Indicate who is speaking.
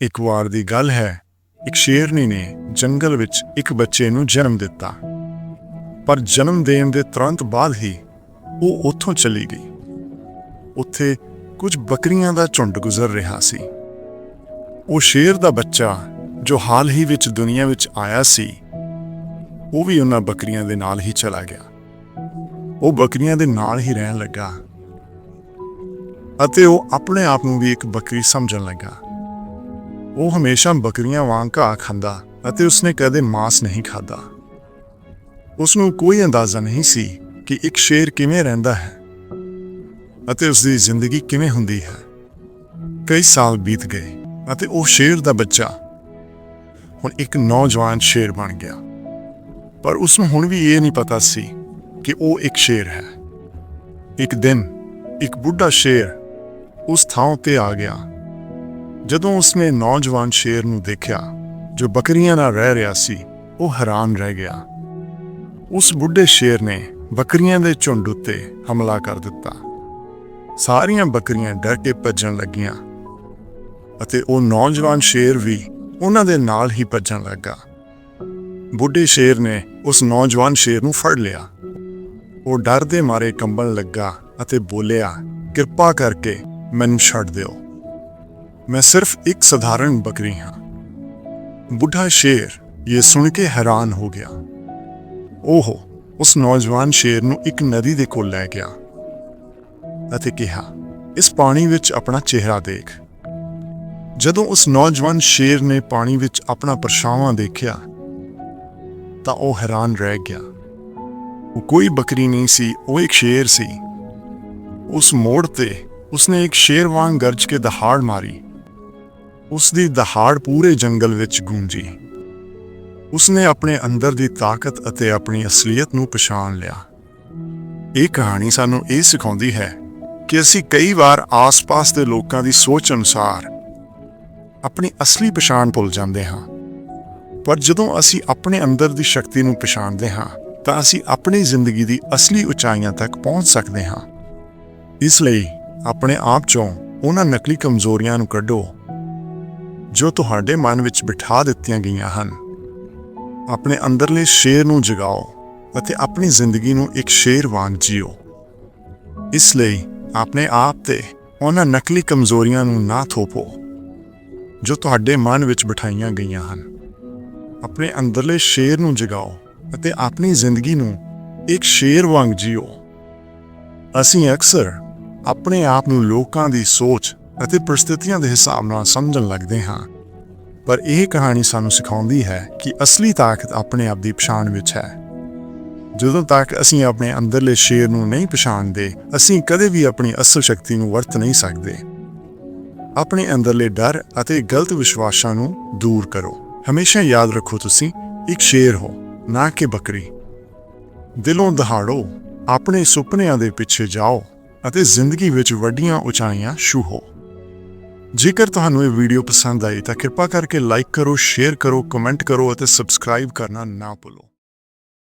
Speaker 1: ਇੱਕ ਵਾਰ ਦੀ ਗੱਲ ਹੈ, ਇੱਕ ਸ਼ੇਰਨੀ ਨੇ ਜੰਗਲ ਵਿੱਚ ਇੱਕ ਬੱਚੇ ਨੂੰ ਜਨਮ ਦਿੱਤਾ। ਪਰ ਜਨਮ ਦੇਣ ਦੇ ਤੁਰੰਤ ਬਾਅਦ ਹੀ ਉਹ ਉੱਥੋਂ ਚਲੀ ਗਈ। ਉੱਥੇ ਕੁਝ ਬੱਕਰੀਆਂ ਦਾ ਝੁੰਡ ਗੁਜ਼ਰ ਰਿਹਾ ਸੀ। ਉਹ ਸ਼ੇਰ ਦਾ ਬੱਚਾ ਜੋ ਹਾਲ ਹੀ ਵਿੱਚ ਦੁਨੀਆ ਵਿੱਚ ਆਇਆ ਸੀ, ਉਹ ਵੀ ਉਹਨਾਂ ਬੱਕਰੀਆਂ ਦੇ ਨਾਲ ਹੀ ਚਲਾ ਗਿਆ। ਉਹ ਬੱਕਰੀਆਂ ਦੇ ਨਾਲ ਹੀ ਰਹਿਣ ਲੱਗਾ ਅਤੇ ਉਹ ਆਪਣੇ ਆਪ ਨੂੰ ਵੀ ਇੱਕ ਬੱਕਰੀ ਸਮਝਣ ਲੱਗਾ। ਉਹ ਹਮੇਸ਼ਾ ਬੱਕਰੀਆਂ ਵਾਂਗ ਘਾਹ ਖਾਂਦਾ ਅਤੇ ਉਸਨੇ ਕਦੇ ਮਾਸ ਨਹੀਂ ਖਾਦਾ ਉਸ ਨੂੰ ਕੋਈ ਅੰਦਾਜ਼ਾ ਨਹੀਂ ਸੀ ਕਿ ਇੱਕ ਸ਼ੇਰ ਕਿਵੇਂ ਰਹਿੰਦਾ ਹੈ ਅਤੇ ਉਸ ਦੀ ਜ਼ਿੰਦਗੀ ਕਿਵੇਂ ਹੁੰਦੀ ਹੈ। ਕਈ ਸਾਲ ਬੀਤ ਗਏ ਅਤੇ ਉਹ ਸ਼ੇਰ ਦਾ ਬੱਚਾ ਹੁਣ ਇੱਕ ਨੌਜਵਾਨ ਸ਼ੇਰ ਬਣ ਗਿਆ। ਪਰ ਉਸ ਨੂੰ ਹੁਣ ਵੀ ਇਹ ਨਹੀਂ ਪਤਾ ਸੀ ਕਿ ਉਹ ਇੱਕ ਸ਼ੇਰ ਹੈ। ਇੱਕ ਦਿਨ ਇੱਕ ਬੁੱਢਾ ਸ਼ੇਰ ਉਸ ਥਾਂ ਤੇ ਆ ਗਿਆ ਜਦੋਂ ਉਸਨੇ ਨੌਜਵਾਨ ਸ਼ੇਰ ਨੂੰ ਦੇਖਿਆ, ਜੋ ਬੱਕਰੀਆਂ ਨਾਲ ਰਹਿ ਰਿਹਾ ਸੀ, ਉਹ ਹੈਰਾਨ ਰਹਿ ਗਿਆ। ਉਸ ਬੁੱਢੇ ਸ਼ੇਰ ਨੇ ਬੱਕਰੀਆਂ ਦੇ ਝੁੰਡ ਉੱਤੇ ਹਮਲਾ ਕਰ ਦਿੱਤਾ। ਸਾਰੀਆਂ ਬੱਕਰੀਆਂ ਡਰ ਕੇ ਭੱਜਣ ਲੱਗੀਆਂ ਅਤੇ ਉਹ ਨੌਜਵਾਨ ਸ਼ੇਰ ਵੀ ਉਹਨਾਂ ਦੇ ਨਾਲ ਹੀ ਭੱਜਣ ਲੱਗਾ। ਬੁੱਢੇ ਸ਼ੇਰ ਨੇ ਉਸ ਨੌਜਵਾਨ ਸ਼ੇਰ ਨੂੰ ਫੜ ਲਿਆ। ਉਹ ਡਰ ਦੇ ਮਾਰੇ ਕੰਬਣ ਲੱਗਾ ਅਤੇ ਬੋਲਿਆ, ਕਿਰਪਾ ਕਰਕੇ ਮੈਨੂੰ ਛੱਡ ਦਿਓ। ਮੈਂ ਸਿਰਫ ਇੱਕ ਸਧਾਰਨ ਬੱਕਰੀ ਹਾਂ। ਬੁੱਢਾ ਸ਼ੇਰ ਇਹ ਸੁਣ ਕੇ ਹੈਰਾਨ ਹੋ ਗਿਆ। ਉਹ ਉਸ ਨੌਜਵਾਨ ਸ਼ੇਰ ਨੂੰ ਇੱਕ ਨਦੀ ਦੇ ਕੋਲ ਲੈ ਗਿਆ ਅਤੇ ਕਿਹਾ, ਇਸ ਪਾਣੀ ਵਿੱਚ ਆਪਣਾ ਚਿਹਰਾ ਦੇਖ। ਜਦੋਂ ਉਸ ਨੌਜਵਾਨ ਸ਼ੇਰ ਨੇ ਪਾਣੀ ਵਿੱਚ ਆਪਣਾ ਪਰਛਾਵਾਂ ਦੇਖਿਆ, ਤਾਂ ਉਹ ਹੈਰਾਨ ਰਹਿ ਗਿਆ। ਉਹ ਕੋਈ ਬੱਕਰੀ ਨਹੀਂ ਸੀ, ਉਹ ਇੱਕ ਸ਼ੇਰ ਸੀ। ਉਸ ਮੋੜ ਤੇ ਉਸਨੇ ਇੱਕ ਸ਼ੇਰ ਵਾਂਗ ਗਰਜ ਕੇ ਦਹਾੜ ਮਾਰੀ। ਉਸ ਦੀ ਦਹਾੜ ਪੂਰੇ ਜੰਗਲ ਵਿੱਚ ਗੂੰਜੀ। ਉਸਨੇ ਆਪਣੇ ਅੰਦਰ ਦੀ ਤਾਕਤ ਅਤੇ ਆਪਣੀ ਅਸਲੀਅਤ ਨੂੰ ਪਛਾਣ ਲਿਆ। ਇਹ ਕਹਾਣੀ ਸਾਨੂੰ ਇਹ ਸਿਖਾਉਂਦੀ ਹੈ ਕਿ ਅਸੀਂ ਕਈ ਵਾਰ ਆਸ-ਪਾਸ ਦੇ ਲੋਕਾਂ ਦੀ ਸੋਚ ਅਨੁਸਾਰ ਆਪਣੀ ਅਸਲੀ ਪਛਾਣ ਭੁੱਲ ਜਾਂਦੇ ਹਾਂ। ਪਰ ਜਦੋਂ ਅਸੀਂ ਆਪਣੇ ਅੰਦਰ ਦੀ ਸ਼ਕਤੀ ਨੂੰ ਪਛਾਣਦੇ ਹਾਂ, ਤਾਂ ਅਸੀਂ ਆਪਣੀ ਜ਼ਿੰਦਗੀ ਦੀ ਅਸਲੀ ਉਚਾਈਆਂ ਤੱਕ ਪਹੁੰਚ ਸਕਦੇ ਹਾਂ। ਇਸ ਲਈ ਆਪਣੇ ਆਪ ਚੋਂ ਉਹਨਾਂ ਨਕਲੀ ਕਮਜ਼ੋਰੀਆਂ ਨੂੰ ਕੱਢੋ ਜੋ ਤੁਹਾਡੇ ਮਨ ਵਿੱਚ ਬਿਠਾ ਦਿੱਤੀਆਂ ਗਈਆਂ ਹਨ। ਆਪਣੇ ਅੰਦਰਲੇ ਸ਼ੇਰ ਨੂੰ ਜਗਾਓ ਅਤੇ ਆਪਣੀ ਜ਼ਿੰਦਗੀ ਨੂੰ ਇੱਕ ਸ਼ੇਰ ਵਾਂਗ ਜੀਓ। ਇਸ ਲਈ ਆਪਣੇ ਆਪ ਤੇ ਉਹਨਾਂ ਨਕਲੀ ਕਮਜ਼ੋਰੀਆਂ ਨੂੰ ਨਾ ਥੋਪੋ, ਜੋ ਤੁਹਾਡੇ ਮਨ ਵਿੱਚ ਬਿਠਾਈਆਂ ਗਈਆਂ ਹਨ। ਆਪਣੇ ਅੰਦਰਲੇ ਸ਼ੇਰ ਨੂੰ ਜਗਾਓ ਅਤੇ ਆਪਣੀ ਜ਼ਿੰਦਗੀ ਨੂੰ ਇੱਕ ਸ਼ੇਰ ਵਾਂਗ ਜੀਓ। ਅਸੀਂ ਅਕਸਰ ਆਪਣੇ ਆਪ ਨੂੰ ਲੋਕਾਂ ਦੀ ਸੋਚ ਅਤੇ ਪਰਿਸਥਿਤੀਆਂ ਦੇ ਹਿਸਾਬ ਨਾਲ ਸਮਝਣ ਲੱਗਦੇ ਹਾਂ। ਪਰ ਇਹ ਕਹਾਣੀ ਸਾਨੂੰ ਸਿਖਾਉਂਦੀ ਹੈ ਕਿ ਅਸਲੀ ਤਾਕਤ ਆਪਣੇ ਆਪ ਦੀ ਪਛਾਣ ਵਿੱਚ ਹੈ। ਜਦੋਂ ਤੱਕ ਅਸੀਂ ਆਪਣੇ ਅੰਦਰਲੇ ਸ਼ੇਰ ਨੂੰ ਨਹੀਂ ਪਛਾਣਦੇ, ਅਸੀਂ ਕਦੇ ਵੀ ਆਪਣੀ ਅਸਲ ਸ਼ਕਤੀ ਨੂੰ ਵਰਤ ਨਹੀਂ ਸਕਦੇ। ਆਪਣੇ ਅੰਦਰਲੇ ਡਰ ਅਤੇ ਗਲਤ ਵਿਸ਼ਵਾਸਾਂ ਨੂੰ ਦੂਰ ਕਰੋ। ਹਮੇਸ਼ਾ ਯਾਦ ਰੱਖੋ ਤੁਸੀਂ, ਇੱਕ ਸ਼ੇਰ ਹੋ, ਨਾ ਕਿ ਬੱਕਰੀ। ਦਿਲੋਂ ਦਹਾੜੋ, ਆਪਣੇ ਸੁਪਨਿਆਂ ਦੇ ਪਿੱਛੇ ਜਾਓ ਅਤੇ ਜ਼ਿੰਦਗੀ ਵਿੱਚ ਵੱਡੀਆਂ ਉਚਾਈਆਂ ਛੂਹੋ। ਜੇਕਰ ਤੁਹਾਨੂੰ ਇਹ ਵੀਡੀਓ ਪਸੰਦ ਆਈ ਤਾਂ ਕਿਰਪਾ ਕਰਕੇ ਲਾਈਕ ਕਰੋ, ਸ਼ੇਅਰ ਕਰੋ, ਕਮੈਂਟ ਕਰੋ ਅਤੇ ਸਬਸਕ੍ਰਾਈਬ ਕਰਨਾ ਨਾ ਭੁੱਲੋ।